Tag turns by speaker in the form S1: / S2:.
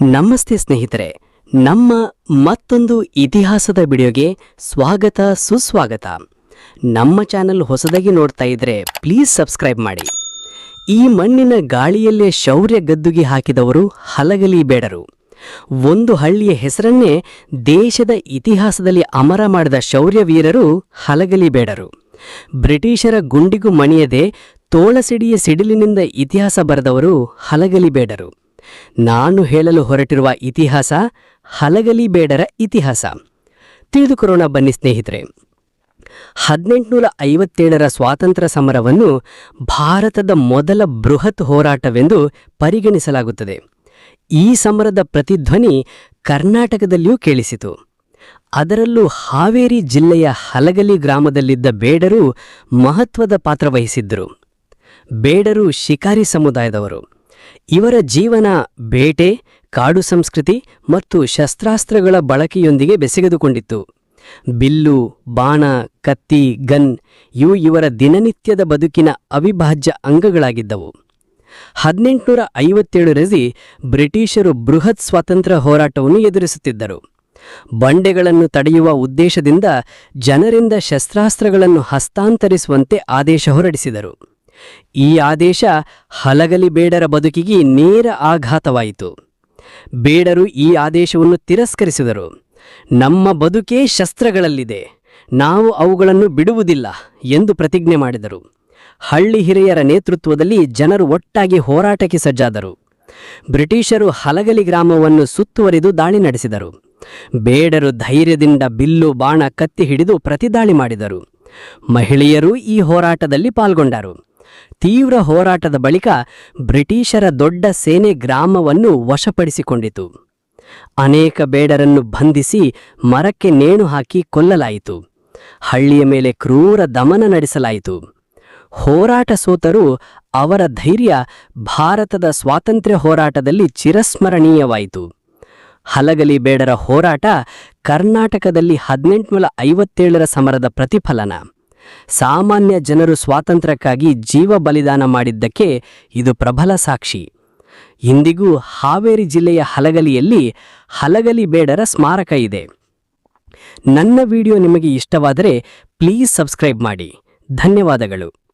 S1: ನಮಸ್ತೆ ಸ್ನೇಹಿತರೆ, ನಮ್ಮ ಮತ್ತೊಂದು ಇತಿಹಾಸದ ವಿಡಿಯೋಗೆ ಸ್ವಾಗತ, ಸುಸ್ವಾಗತ. ನಮ್ಮ ಚಾನಲ್ ಹೊಸದಾಗಿ ನೋಡ್ತಾ ಇದ್ರೆ ಪ್ಲೀಸ್ ಸಬ್ಸ್ಕ್ರೈಬ್ ಮಾಡಿ. ಈ ಮಣ್ಣಿನ ಗಾಳಿಯಲ್ಲೇ ಶೌರ್ಯ ಗದ್ದುಗೆ ಹಾಕಿದವರು ಹಲಗಲಿ ಬೇಡರು. ಒಂದು ಹಳ್ಳಿಯ ಹೆಸರನ್ನೇ ದೇಶದ ಇತಿಹಾಸದಲ್ಲಿ ಅಮರ ಮಾಡಿದ ಶೌರ್ಯ ವೀರರು ಹಲಗಲಿ ಬೇಡರು. ಬ್ರಿಟಿಷರ ಗುಂಡಿಗೂ ಮಣಿಯದೆ ತೋಳಸಿಡಿಯ ಸಿಡಿಲಿನಿಂದ ಇತಿಹಾಸ ಬರೆದವರು ಹಲಗಲಿ ಬೇಡರು. ನಾನು ಹೇಳಲು ಹೊರಟಿರುವ ಇತಿಹಾಸ ಹಲಗಲಿ ಬೇಡರ ಇತಿಹಾಸ. ತಿಳಿದುಕೊಳ್ಳೋಣ ಬನ್ನಿ ಸ್ನೇಹಿತರೆ. ಹದಿನೆಂಟುನೂರ ಐವತ್ತೇಳರ ಸ್ವಾತಂತ್ರ್ಯ ಸಮರವನ್ನು ಭಾರತದ ಮೊದಲ ಬೃಹತ್ ಹೋರಾಟವೆಂದು ಪರಿಗಣಿಸಲಾಗುತ್ತದೆ. ಈ ಸಮರದ ಪ್ರತಿಧ್ವನಿ ಕರ್ನಾಟಕದಲ್ಲಿಯೂ ಕೇಳಿಸಿತು. ಅದರಲ್ಲೂ ಹಾವೇರಿ ಜಿಲ್ಲೆಯ ಹಲಗಲಿ ಗ್ರಾಮದಲ್ಲಿದ್ದ ಬೇಡರು ಮಹತ್ವದ ಪಾತ್ರ ವಹಿಸಿದ್ದರು. ಬೇಡರು ಶಿಕಾರಿ ಸಮುದಾಯದವರು. ಇವರ ಜೀವನ ಬೇಟೆ, ಕಾಡು ಸಂಸ್ಕೃತಿ ಮತ್ತು ಶಸ್ತ್ರಾಸ್ತ್ರಗಳ ಬಳಕೆಯೊಂದಿಗೆ ಬೆಸೆಗೆದುಕೊಂಡಿತ್ತು. ಬಿಲ್ಲು, ಬಾಣ, ಕತ್ತಿ, ಗನ್ ಇವು ಇವರ ದಿನನಿತ್ಯದ ಬದುಕಿನ ಅವಿಭಾಜ್ಯ ಅಂಗಗಳಾಗಿದ್ದವು. ಹದಿನೆಂಟುನೂರ ಐವತ್ತೇಳರಲ್ಲಿ ಬ್ರಿಟಿಷರು ಬೃಹತ್ ಸ್ವಾತಂತ್ರ್ಯ ಹೋರಾಟವನ್ನು ಎದುರಿಸುತ್ತಿದ್ದರು. ಬಂಡೆಗಳನ್ನು ತಡೆಯುವ ಉದ್ದೇಶದಿಂದ ಜನರಿಂದ ಶಸ್ತ್ರಾಸ್ತ್ರಗಳನ್ನು ಹಸ್ತಾಂತರಿಸುವಂತೆ ಆದೇಶ ಹೊರಡಿಸಿದರು. ಈ ಆದೇಶ ಹಲಗಲಿ ಬೇಡರ ಬದುಕಿಗೆ ನೇರ ಆಘಾತವಾಯಿತು. ಬೇಡರು ಈ ಆದೇಶವನ್ನು ತಿರಸ್ಕರಿಸಿದರು. ನಮ್ಮ ಬದುಕೇ ಶಸ್ತ್ರಗಳಲ್ಲಿದೆ. ನಾವು ಅವುಗಳನ್ನು ಬಿಡುವುದಿಲ್ಲ ಎಂದು ಪ್ರತಿಜ್ಞೆ ಮಾಡಿದರು. ಹಳ್ಳಿ ಹಿರಿಯರ ನೇತೃತ್ವದಲ್ಲಿ ಜನರು ಒಟ್ಟಾಗಿ ಹೋರಾಟಕ್ಕೆ ಸಜ್ಜಾದರು. ಬ್ರಿಟಿಷರು ಹಲಗಲಿ ಗ್ರಾಮವನ್ನು ಸುತ್ತುವರಿದು ದಾಳಿ ನಡೆಸಿದರು. ಬೇಡರು ಧೈರ್ಯದಿಂದ ಬಿಲ್ಲು ಬಾಣ ಕತ್ತಿ ಹಿಡಿದು ಪ್ರತಿದಾಳಿ ಮಾಡಿದರು. ಮಹಿಳೆಯರು ಈ ಹೋರಾಟದಲ್ಲಿ ಪಾಲ್ಗೊಂಡರು. ತೀವ್ರ ಹೋರಾಟದ ಬಳಿಕ ಬ್ರಿಟಿಷರ ದೊಡ್ಡ ಸೇನೆ ಗ್ರಾಮವನ್ನು ವಶಪಡಿಸಿಕೊಂಡಿತು. ಅನೇಕ ಬೇಡರನ್ನು ಬಂಧಿಸಿ ಮರಕ್ಕೆ ನೇಣು ಹಾಕಿ ಕೊಲ್ಲಲಾಯಿತು. ಹಳ್ಳಿಯ ಮೇಲೆ ಕ್ರೂರ ದಮನ ನಡೆಸಲಾಯಿತು. ಹೋರಾಟ ಸೋತರೂ ಅವರ ಧೈರ್ಯ ಭಾರತದ ಸ್ವಾತಂತ್ರ್ಯ ಹೋರಾಟದಲ್ಲಿ ಚಿರಸ್ಮರಣೀಯವಾಯಿತು. ಹಲಗಲಿ ಬೇಡರ ಹೋರಾಟ ಕರ್ನಾಟಕದಲ್ಲಿ ಹದಿನೆಂಟುನೂರ ಐವತ್ತೇಳರ ಸಮರದ ಪ್ರತಿಫಲನ. ಸಾಮಾನ್ಯ ಜನರು ಸ್ವಾತಂತ್ರ್ಯಕ್ಕಾಗಿ ಜೀವ ಬಲಿದಾನ ಮಾಡಿದ್ದಕ್ಕೆ ಇದು ಪ್ರಬಲ ಸಾಕ್ಷಿ. ಇಂದಿಗೂ ಹಾವೇರಿ ಜಿಲ್ಲೆಯ ಹಲಗಲಿಯಲ್ಲಿ ಹಲಗಲಿ ಬೇಡರ ಸ್ಮಾರಕ ಇದೆ. ನನ್ನ ವಿಡಿಯೋ ನಿಮಗೆ ಇಷ್ಟವಾದರೆ ಪ್ಲೀಸ್ ಸಬ್ಸ್ಕ್ರೈಬ್ ಮಾಡಿ. ಧನ್ಯವಾದಗಳು.